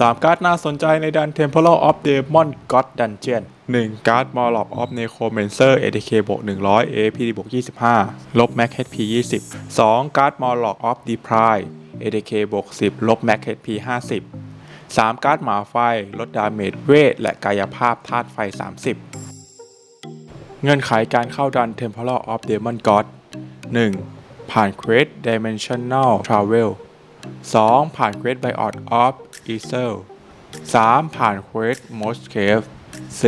3 การ์ดน่าสนใจในดัน Temple of Demon God Dungeon 1 การ์ด m o r l o c of Necromancer ATK บวก100 APD บวก25 ลบ Max HP 20 2 การ์ด m o r l o c of Depride ATK บวก10 ลบ Max HP 50 3 การ์ดหมาไฟ ลดดาเมจเวท และกายภาพธาตุไฟ 30 เงื่อนไขการเข้าดัน Temple of Demon God 1. ผ่าน Quest Dimensional Travel 2. ผ่าน Quest Biot of e a s e l 3. ผ่าน Quest Most Cave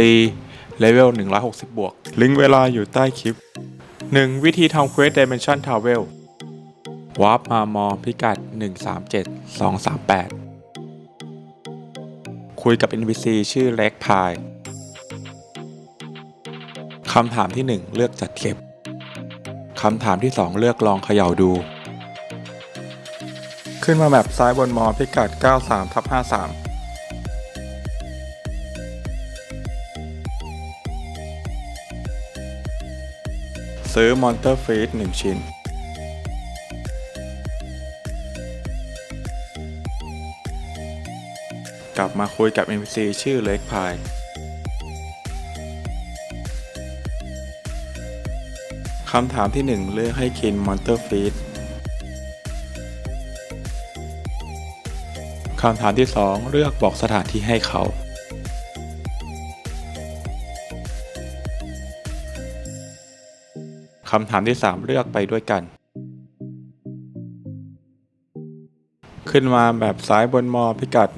4. เลเวล160 บวก ลิงก์เวลาอยู่ใต้คลิป 1. วิธีทำ Quest Dimension Travel วาร์ปมามอพิกัด 137238 คุยกับ NPC ชื่อเล็กพายคำถามที่ 1 เลือกจัดเก็บ คำถามที่ 2 เลือกลองเขย่าดู ขึ้นมาแบบซ้ายบนมอพิกัด 93ทับ53ซื้อมอนเตอร์ฟีด1ชิ้น กลับมาคุยกับ NPC ชื่อเล็กพาย คำถามที่ 1 เลือกให้กินมอนเตอร์ฟีด คำถามที่ 2 เลือกบอกสถานที่ให้เขา คำถามที่ 3 เลือกไปด้วยกัน ขึ้นมาแบบซ้ายบนมอพิกัด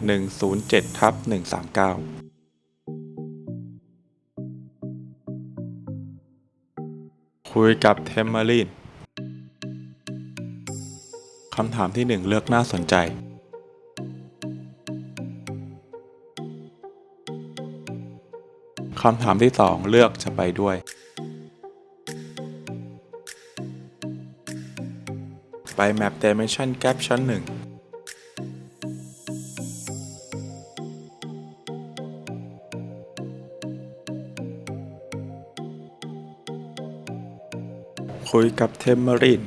107ทับ139คุยกับเทมเมอรีนคำถามที่ 1 เลือกน่าสนใจ คำถามที่ 2 เลือกจะไปด้วย ไป Map Dimension Gap ชั้น 1คุยกับเทมเมอริน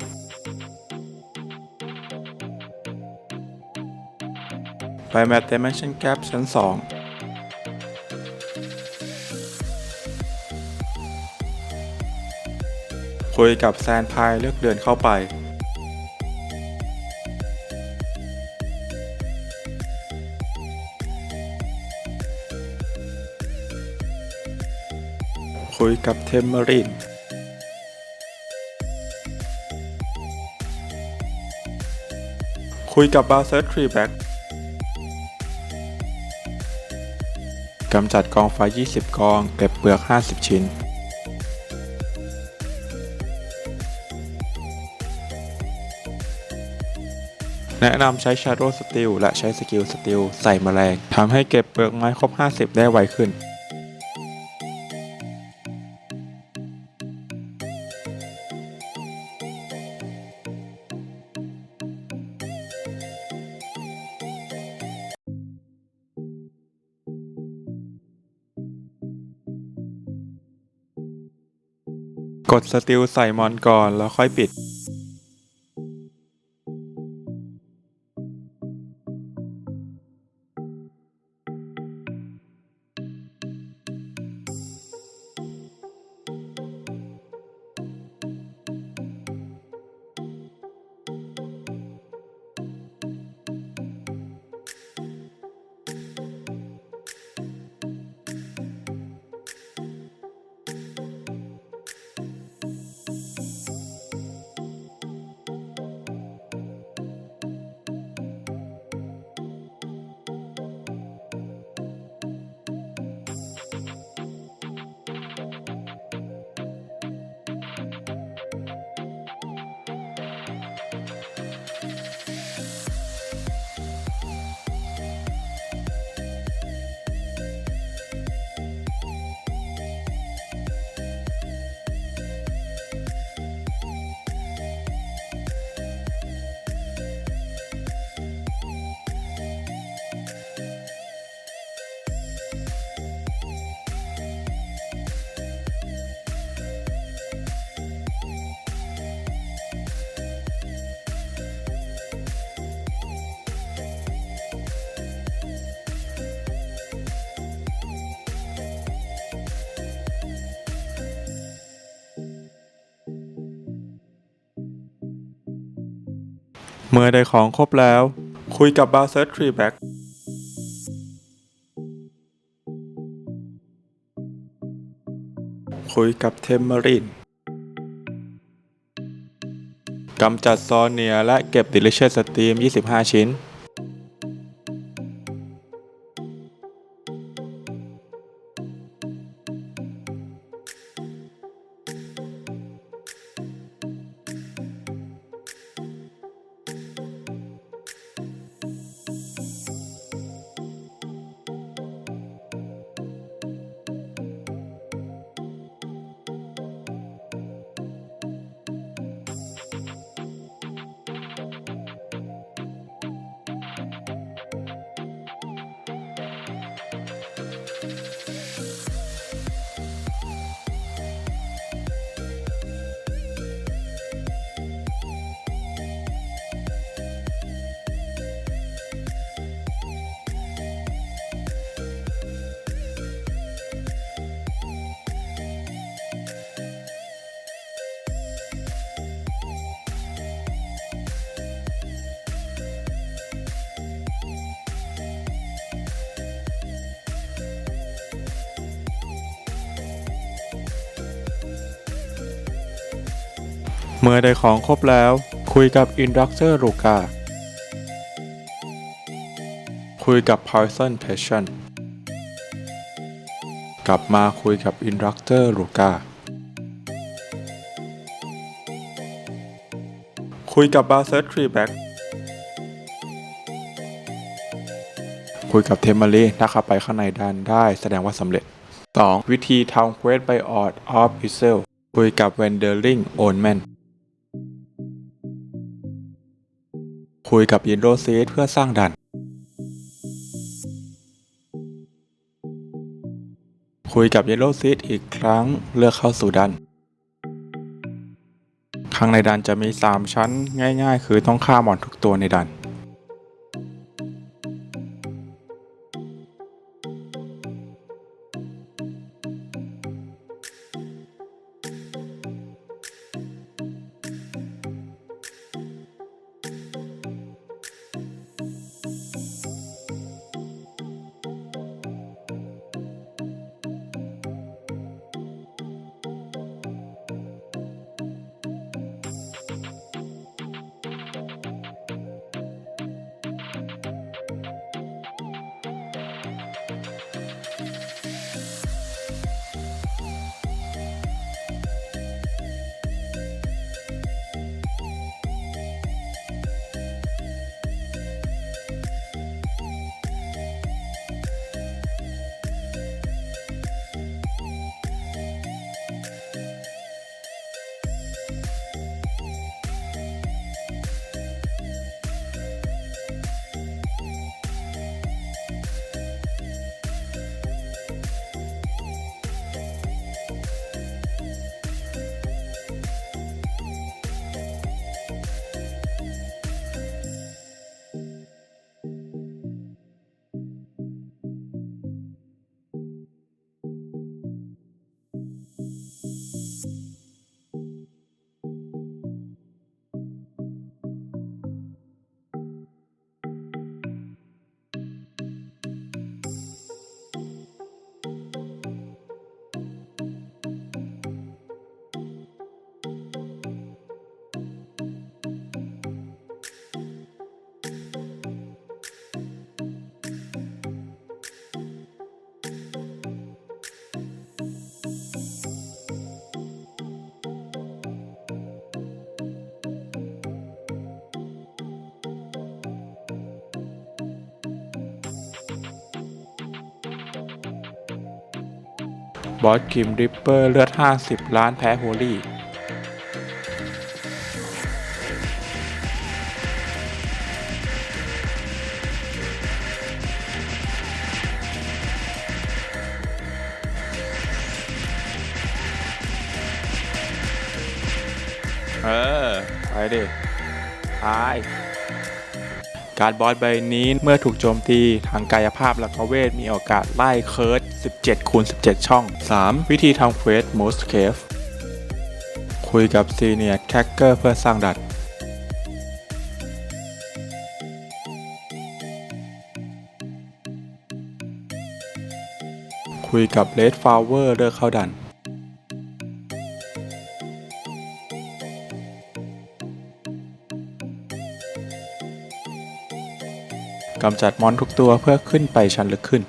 ไป Map Dimension Gap ชั้น 2 คุยกับแซนพายเลือกเดินเข้าไปคุยกับเทมเมอริน คุยกับบาเซอร์ทรีแบ็กกำจัดกองไฟ 20 กอง เก็บเปลือก 50 ชิ้น แนะนำใช้ Shadow Steel และใช้สกิล Steel ใส่แมลงทำให้เก็บเปลือกไม้ครบ 50 ได้ไวขึ้นกดสติลใส่มอนก่อนแล้วค่อยปิด เมื่อได้ของครบแล้ว คุยกับบาเซอร์ทรีแบ็กคุยกับเทมเมอรินกำจัดซอเนียและเก็บดิลิเช s สตรีม 25 ชิ้น เมื่อได้ของครบแล้วคุยกับอินดักเตอร์ลูกาคุยกับ Poison Passion กลับมาคุยกับอินดักเตอร์ลูกาคุยกับบาเซอร์ทรีแบ็กคุยกับเทมเมอรีถ้าเข้าไปข้างในดันได้แสดงว่าสำเร็จ 2. วิธีทำเควส by Art of i s e l คุยกับ Wandering Oldman คุยกับยินโรซีเพื่อสร้างดัน คุยกับเยลโลซีดอีกครั้งเลือกเข้าสู่ดัน ข้างในดันจะมี 3 ชั้นง่ายๆ คือต้องฆ่ามอนทุกตัวในดัน บอสคิมริปเปอร์เลือด 50 ล้านแพ้โฮลี่ การบอสใบนี้เมื่อถูกโจมตีทางกายภาพและก็เวทมีโอกาสไล่เคิร์ด17คูณ17 ช่อง 3. วิธีทำเฟสโมดเคฟคุยกับซีเนียร์แคคเกอร์เพื่อสร้างดัดคุยกับเลดฟลาวเวอร์เลือกเข้าดัน กำจัดมอนทุกตัวเพื่อขึ้นไปชั้นลึกขึ้น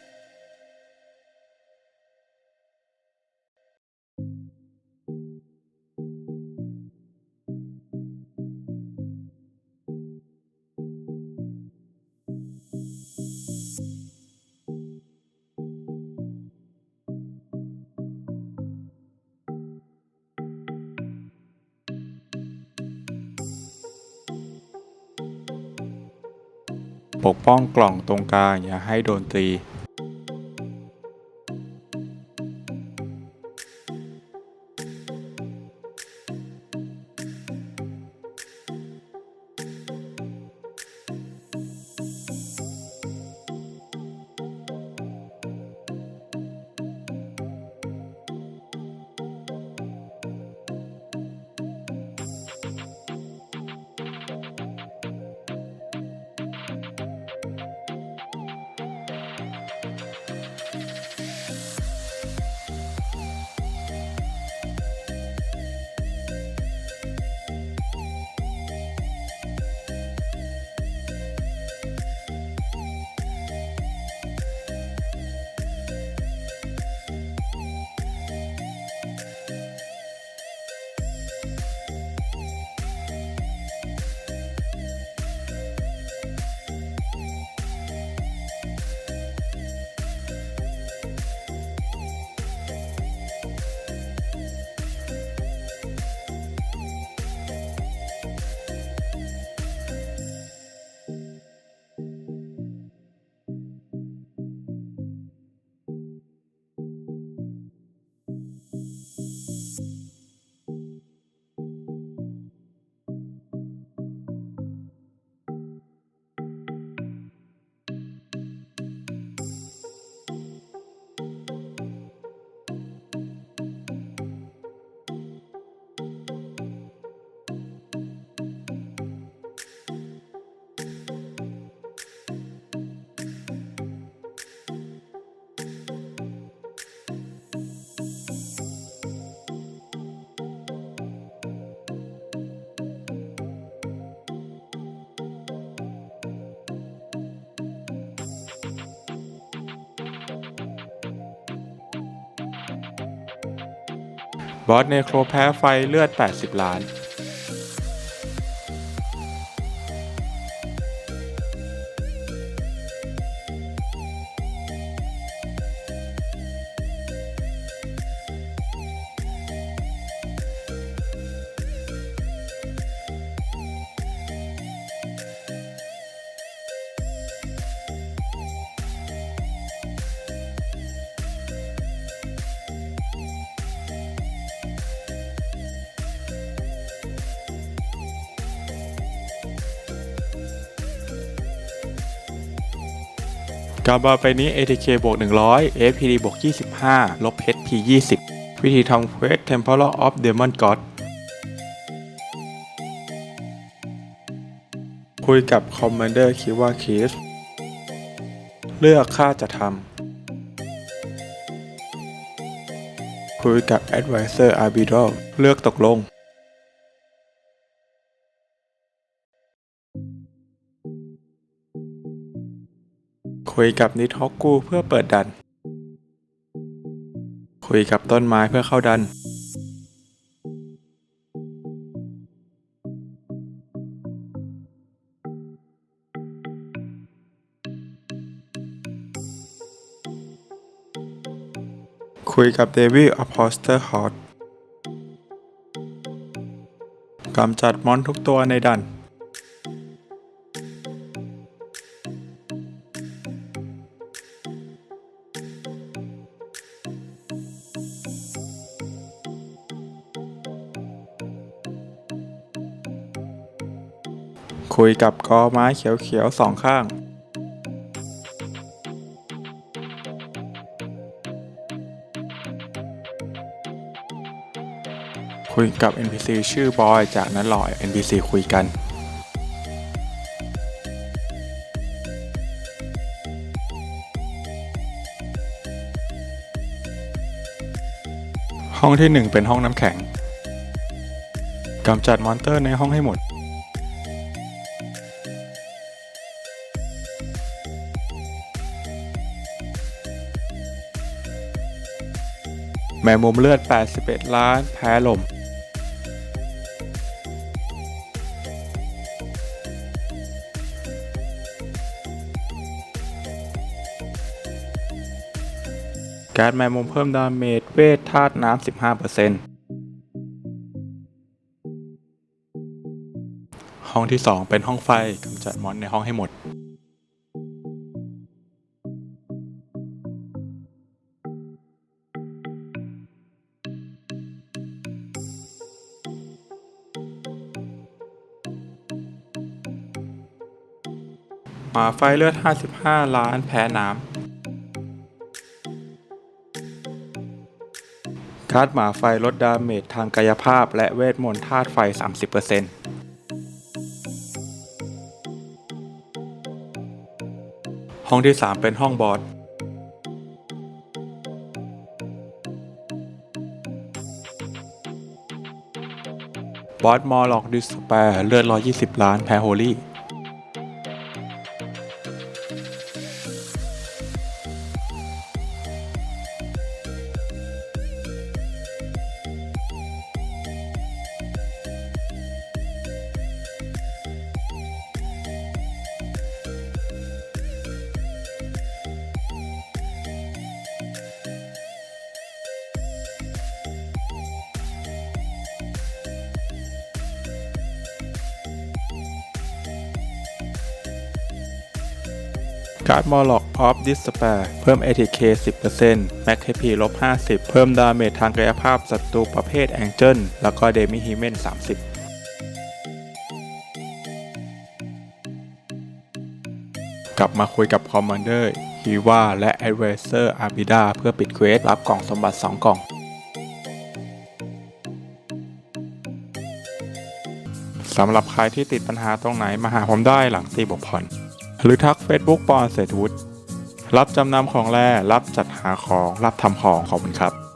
ปกป้องกล่องตรงกลางอย่าให้โดนตี บอสเนโครแพ้ไฟเลือด 80 ล้าน กำบาไปนี้ ATK บวก100 FPD บวก25 ลบ HP 20 วิธีทำเควส Temporal of Demon God คุยกับ Commander คิดว่าคิสเลือกค่าจะทำคุยกับ Advisor Arbitral เลือกตกลง คุยกับนิทฮอกกูเพื่อเปิดดัน คุยกับต้นไม้เพื่อเข้าดัน คุยกับเดวิลอพอสเตอร์ฮอตกำจัดมอนทุกตัวในดัน คุยกับกอไม้เขียวๆสองข้าง คุยกับ NPC ชื่อบอย จากนั้นหล่อ NPC คุยกันห้องที่ 1 เป็นห้องน้ำแข็ง กำจัดมอนเตอร์ในห้องให้หมด มงมุมเลือด 81 ล้าน แพ้ลม การแมงมุมเพิ่มดาเมจเวทธาตุน้ำ 15%ห้องที่ 2 เป็นห้องไฟกำจัดมอนในห้องให้หมด หมาไฟเลือด 55 ล้านแพ้น้ำการ์ดหมาไฟลดดาเมจทางกายภาพและเวทมนต์ธาตุไฟ 30%ห้องที่ 3 เป็นห้องบอสบอสมอลล็อกดิสแปร์เลือด 120 ล้าน แพ้โฮลี่ การ์ดมอลล็อกออฟดิสแปร์เพิ่ม ATK 10% Max HP ลบ 50 เพิ่มดาเมจทางกายภาพศัตรูประเภทแองเจิลแล้วก็เดมิฮิเมน 30กลับมาคุยกับคอมมานเดอร์ฮีวาและแอดเวเซอร์อาบิดาเพื่อปิดเควสรับกล่องสมบัติ 2 กล่อง สำหรับใครที่ติดปัญหาตรงไหนมาหาผมได้หลังตีบกผ่อน หรือทัก Facebook ปอนเศรษฐวุฒิรับจำนำของแร่รับจัดหาของรับทำของขอบคุณครับ